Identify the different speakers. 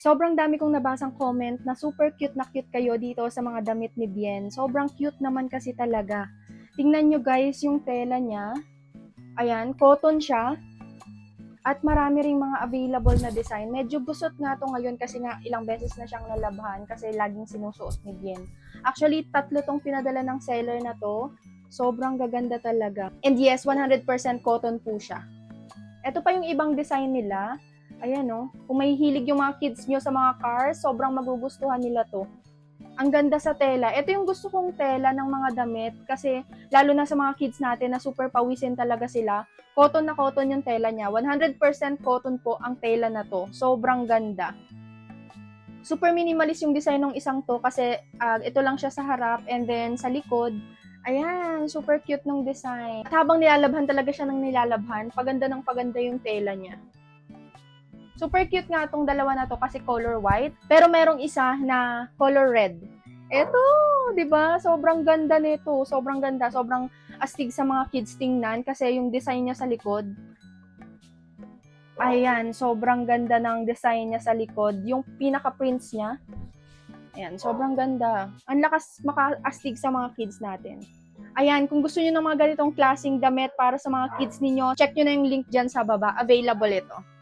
Speaker 1: Sobrang dami kong nabasang comment na super cute na cute kayo dito sa mga damit ni Bien. Sobrang cute naman kasi talaga. Tingnan nyo guys yung tela niya. Ayan, cotton siya. At marami ring mga available na design. Medyo gusot nga to ngayon kasi nga ilang beses na siyang nalabhan kasi laging sinusuot ni Bien. Actually, tatlo tong pinadala ng seller na to. Sobrang gaganda talaga. And yes, 100% cotton po siya. Ito pa yung ibang design nila. Ayan no, kung may hilig yung mga kids nyo sa mga cars, sobrang magugustuhan nila to. Ang ganda sa tela. Ito yung gusto kong tela ng mga damit kasi lalo na sa mga kids natin na super pawisin talaga sila. Cotton na cotton yung tela niya. 100% cotton po ang tela na to. Sobrang ganda. Super minimalist yung design ng isang to kasi ah, ito lang siya sa harap and then sa likod, ayan, super cute ng design. At habang nilalabhan talaga siya ng nilalabhan, paganda ng paganda yung tela niya. Super cute nga tong dalawa na to kasi color white. Pero merong isa na color red. Eto, 'di ba? Sobrang ganda nito. Sobrang ganda, sobrang astig sa mga kids tingnan kasi yung design niya sa likod. Ayan, sobrang ganda ng design niya sa likod. Yung pinaka-prints niya. Ayan, sobrang ganda. Ang lakas maka-astig sa mga kids natin. Ayan, kung gusto niyo ng mga ganitong klaseng damit para sa mga kids ninyo, check nyo na yung link dyan sa baba. Available ito.